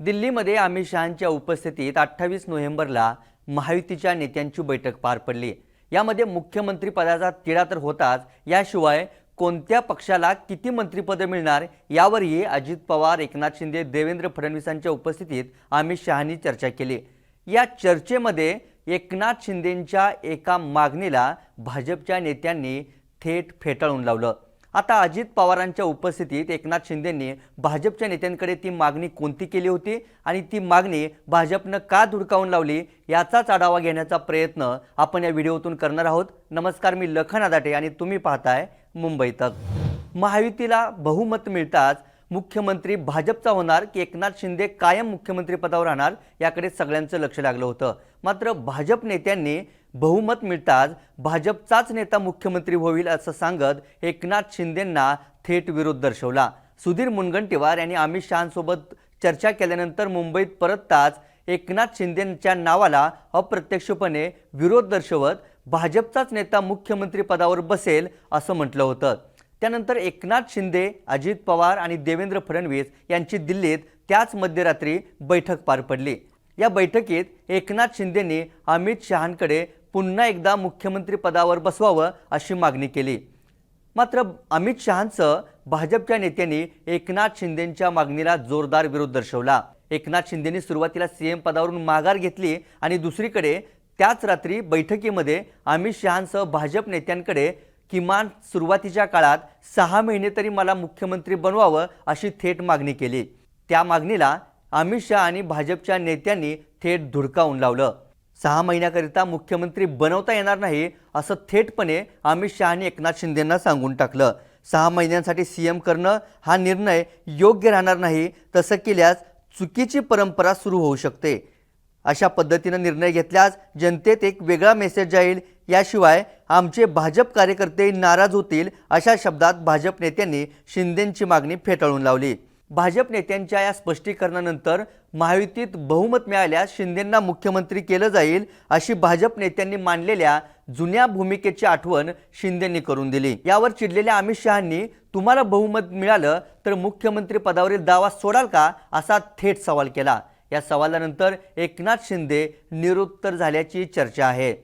दिल्लीमध्ये अमित शहांच्या उपस्थितीत अठ्ठावीस नोव्हेंबरला महायुतीच्या नेत्यांची बैठक पार पडली. यामध्ये मुख्यमंत्री पदाचा तिढा तर होताच याशिवाय कोणत्या पक्षाला किती मंत्रिपदं मिळणार यावरही अजित पवार एकनाथ शिंदे देवेंद्र फडणवीसांच्या उपस्थितीत अमित शहांनी चर्चा केली. या चर्चेमध्ये एकनाथ शिंदेंच्या एका मागणीला भाजपच्या नेत्यांनी थेट फेटाळून लावलं. आता अजित पवारांच्या उपस्थितीत एकनाथ शिंदेंनी भाजपच्या नेत्यांकडे ती मागणी कोणती केली होती? आणि ती मागणी भाजपनं का धुडकावून लावली? याचाच आढावा घेण्याचा प्रयत्न आपण या व्हिडिओतून करणार आहोत. नमस्कार मी लखन आदाटे आणि तुम्ही पाहताय मुंबई तक. महायुतीला बहुमत मिळताच मुख्यमंत्री भाजपचा होणार की एकनाथ शिंदे कायम मुख्यमंत्रीपदावर राहणार याकडे सगळ्यांचं लक्ष लागलं होतं. मात्र भाजप नेत्यांनी बहुमत मिळताच भाजपचाच नेता मुख्यमंत्री होईल असं सांगत एकनाथ शिंदेंना थेट विरोध दर्शवला. सुधीर मुनगंटीवार यांनी अमित शहांसोबत चर्चा केल्यानंतर मुंबईत परतताच एकनाथ शिंदेंच्या नावाला अप्रत्यक्षपणे विरोध दर्शवत भाजपचाच नेता मुख्यमंत्री पदावर बसेल असं म्हटलं होतं. त्यानंतर एकनाथ शिंदे अजित पवार आणि देवेंद्र फडणवीस यांची दिल्लीत त्याच मध्यरात्री बैठक पार पडली. या बैठकीत एकनाथ शिंदेंनी अमित शहांकडे पुन्हा एकदा मुख्यमंत्री पदावर बसवावं अशी मागणी केली. मात्र अमित शहांचं भाजपच्या नेत्यांनी एकनाथ शिंदेंच्या मागणीला जोरदार विरोध दर्शवला. एकनाथ शिंदेंनी सुरुवातीला सीएम पदावरून माघार घेतली आणि दुसरीकडे त्याच रात्री बैठकीमध्ये अमित शहांसह भाजप नेत्यांकडे किमान सुरुवातीच्या काळात सहा महिने तरी मला मुख्यमंत्री बनवावं अशी थेट मागणी केली. त्या मागणीला अमित शहा आणि भाजपच्या नेत्यांनी थेट धुडकावून लावलं. सहा महिन्याकरिता मुख्यमंत्री बनवता येणार नाही असं थेटपणे अमित शहाने एकनाथ शिंदेंना सांगून टाकलं. सहा महिन्यांसाठी सी एम करणं हा निर्णय योग्य राहणार नाही तसं केल्यास चुकीची परंपरा सुरू होऊ शकते. अशा पद्धतीनं निर्णय घेतल्यास जनतेत एक वेगळा मेसेज जाईल. याशिवाय आमचे भाजप कार्यकर्ते नाराज होतील अशा शब्दात भाजप नेत्यांनी शिंदेंची मागणी फेटाळून लावली. भाजप नेत्यांच्या या स्पष्टीकरणानंतर महायुतीत बहुमत मिळाल्यास शिंदेंना मुख्यमंत्री केलं जाईल अशी भाजप नेत्यांनी मांडलेल्या जुन्या भूमिकेची आठवण शिंदेंनी करून दिली. यावर चिडलेल्या अमित शहांनी तुम्हाला बहुमत मिळालं तर मुख्यमंत्री पदावरील दावा सोडाल का? असा थेट सवाल केला. या सवालानंतर एकनाथ शिंदे निरुत्तर झाल्याची चर्चा आहे.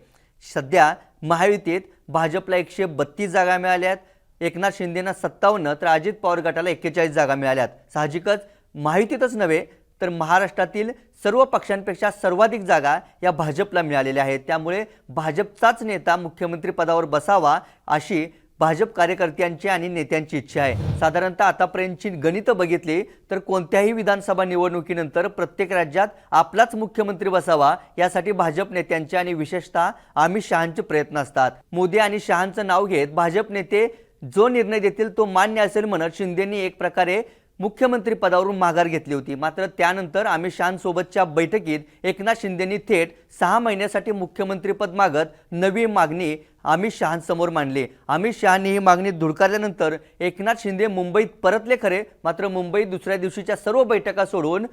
सध्या महायुतीत भाजपला एकशे बत्तीस जागा मिळाल्यात. एकनाथ शिंदेना सत्तावन्न तर अजित पवार गटाला एक्केचाळीस जागा मिळाल्यात. साहजिकच माहितीतच नव्हे तर महाराष्ट्रातील सर्व पक्षांपेक्षा सर्वाधिक जागा या भाजपला मिळालेल्या आहेत. त्यामुळे भाजपचाच नेता मुख्यमंत्री पदावर बसावा अशी भाजप कार्यकर्त्यांची आणि नेत्यांची इच्छा आहे. साधारणतः आतापर्यंतची गणितं बघितली तर कोणत्याही विधानसभा निवडणुकीनंतर प्रत्येक राज्यात आपलाच मुख्यमंत्री बसावा यासाठी भाजप नेत्यांचे आणि विशेषतः अमित शहांचे प्रयत्न असतात. मोदी आणि शहांचं नाव घेत भाजप नेते जो निर्णय देतील तो मान्य असेल म्हणत शिंदेंनी एक प्रकारे मुख्यमंत्री पदावरून माघार घेतली होती. मात्र त्यानंतर अमित शहांसोबतच्या बैठकीत एकनाथ शिंदेंनी थेट सहा महिन्यासाठी मुख्यमंत्रीपद मागत नवी मागणी अमित शहांसमोर मांडली. अमित शहांनी ही मागणी धुडकारल्यानंतर एकनाथ शिंदे मुंबईत परतले खरे मात्र मुंबईत दुसऱ्या दिवशीच्या सर्व बैठका सोडून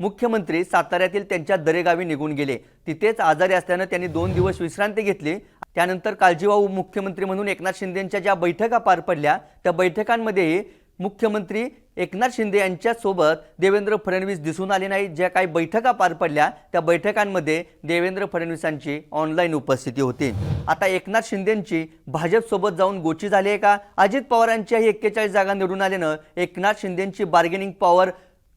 मुख्यमंत्री साताऱ्यातील त्यांच्या दरेगावी निघून गेले. तिथेच आजारी असल्यानं त्यांनी दोन दिवस विश्रांती घेतली त्यानंतर काळजीवाहू मुख्यमंत्री म्हणून एकनाथ शिंदेंच्या ज्या बैठका पार पडल्या त्या बैठकांमध्येही मुख्यमंत्री एकनाथ शिंदे यांच्यासोबत देवेंद्र फडणवीस दिसून आले नाही ज्या काही बैठका पार पडल्या त्या बैठकांमध्ये देवेंद्र फडणवीसांची ऑनलाईन उपस्थिती होती. आता एकनाथ शिंदेंची भाजपसोबत जाऊन गोची झाली आहे का? अजित पवारांच्याही एक्केचाळीस जागा निवडून आल्यानं एकनाथ शिंदेंची बार्गेनिंग पॉवर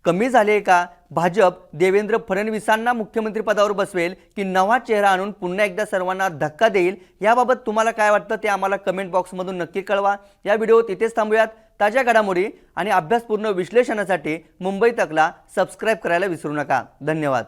कमी झाले का? भाजप देवेंद्र फडणवीसांना मुख्यमंत्रीपदावर बसवेल की नवा चेहरा आणून पुन्हा एकदा सर्वांना धक्का देईल? याबाबत तुम्हाला काय वाटतं ते आम्हाला कमेंट बॉक्समधून नक्की कळवा. या व्हिडिओ तिथेच थांबूयात. ताज्या घडामोडी आणि अभ्यासपूर्ण विश्लेषणासाठी मुंबई तकला सबस्क्राईब करायला विसरू नका. धन्यवाद.